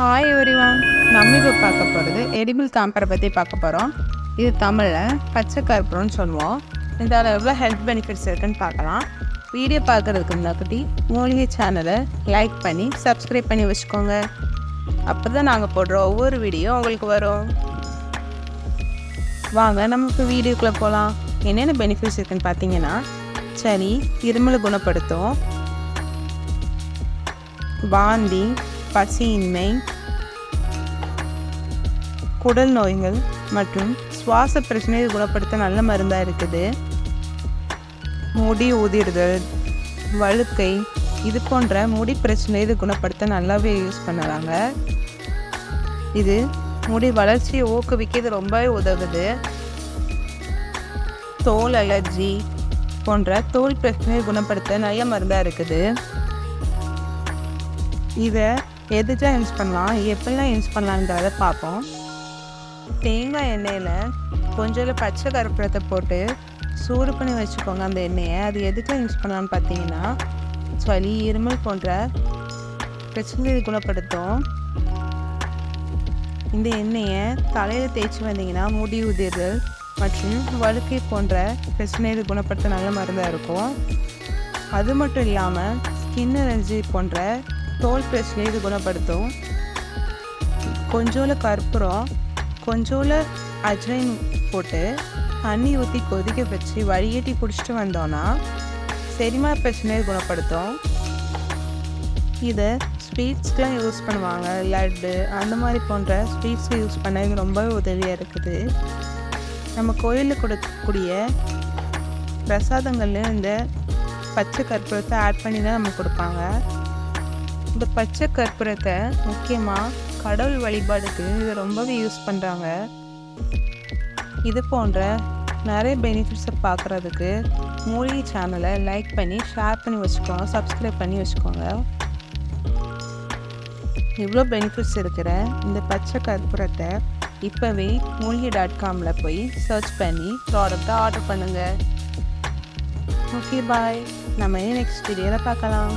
Hi everyone நம்ம இப்போ பார்க்க போகிறது எடிபிள் தாம்பரை பற்றி பார்க்க போகிறோம் இது தமிழில் பச்சை கற்பூரம்னு சொல்லுவோம். இதால் எவ்வளோ ஹெல்த் பெனிஃபிட்ஸ் இருக்குன்னு பார்க்கலாம். வீடியோ பார்க்குறதுக்கு முன்னாடி மூலிகை சேனலை லைக் பண்ணி சப்ஸ்கிரைப் பண்ணி வச்சுக்கோங்க. அப்போ தான் நாங்கள் போடுற ஒவ்வொரு வீடியோ உங்களுக்கு வரும். வாங்க நமக்கு வீடியோக்குள்ளே போகலாம் என்னென்ன பெனிஃபிட்ஸ் இருக்குன்னு பார்த்தீங்கன்னா சளி இருமலை குணப்படுத்தும். வாந்தி பசியின்மை குடல் நோய்கள் மற்றும் சுவாச பிரச்சனையை குணப்படுத்த நல்ல மருந்தாக இருக்குது. முடி உதிர்தல் வழுக்கை இது போன்ற முடி பிரச்சனை இது குணப்படுத்த நல்லாவே யூஸ் பண்ணுறாங்க. இது முடி வளர்ச்சியை ஊக்குவிக்க இது ரொம்பவே உதவுது. தோல் அலர்ஜி போன்ற தோல் பிரச்சனையை குணப்படுத்த நிறைய மருந்தாக இருக்குது. இதை எதுக்கெலாம் யூஸ் பண்ணலாம்? எப்படிலாம் யூஸ் பண்ணலாங்கிறத பார்ப்போம். தேங்காய் எண்ணெயில் கொஞ்சம் பச்சை கருப்பூரத்தை போட்டு சூடு பண்ணி வச்சுக்கோங்க அந்த எண்ணெயை. அது எதுக்கெலாம் யூஸ் பண்ணலாம்னு பார்த்தீங்கன்னா சளி இருமல் போன்ற பிரச்சனையை குணப்படுத்தும். இந்த எண்ணெயை தலையில் தேய்ச்சி வந்தீங்கன்னா முடி உதிர்தல் மற்றும் வழுக்கை போன்ற பிரச்சனைகளை குணப்படுத்த நல்ல மருந்தாக இருக்கும். அது மட்டும் இல்லாமல் ஸ்கின் அலர்ஜி போன்ற தோல் பிரச்சனையை இது குணப்படுத்தும். கொஞ்சோல கற்பூரம் கொஞ்சோல அஜ்வைன் போட்டு தண்ணி ஊற்றி கொதிக்க வச்சு வடிகட்டி குடிச்சிட்டு வந்தோன்னா செரிமா பிரச்சனையை குணப்படுத்தும். இதை ஸ்வீட்ஸ்க்கெலாம் யூஸ் பண்ணுவாங்க. லட்டு அந்த மாதிரி போன்ற ஸ்வீட்ஸ்க்கு யூஸ் பண்ண இது ரொம்ப உதவியாக இருக்குது. நம்ம கோயிலில் கொடுக்கக்கூடிய பிரசாதங்கள்லேயும் இந்த பச்சை கற்பூரத்தை ஆட் பண்ணி தான் நமக்கு கொடுப்பாங்க. இந்த பச்சை கற்பூரத்தை முக்கியமாக கடவுள் வழிபாடுக்கு இதை ரொம்பவே யூஸ் பண்ணுறாங்க இது போன்ற நிறைய பெனிஃபிட்ஸை பார்க்குறதுக்கு மூலிகை சேனலை லைக் பண்ணி ஷேர் பண்ணி வச்சுக்கோங்க சப்ஸ்கிரைப் பண்ணி வச்சுக்கோங்க. இவ்வளோ பெனிஃபிட்ஸ் இருக்கிற இந்த பச்சை கற்பூரத்தை இப்போவே மூலிகை டாட் காமில் போய் சர்ச் பண்ணி ப்ராடக்டை ஆர்டர் பண்ணுங்கள் ஓகே பாய் நம்ம நெக்ஸ்ட் வீடியோவில் பார்க்கலாம்.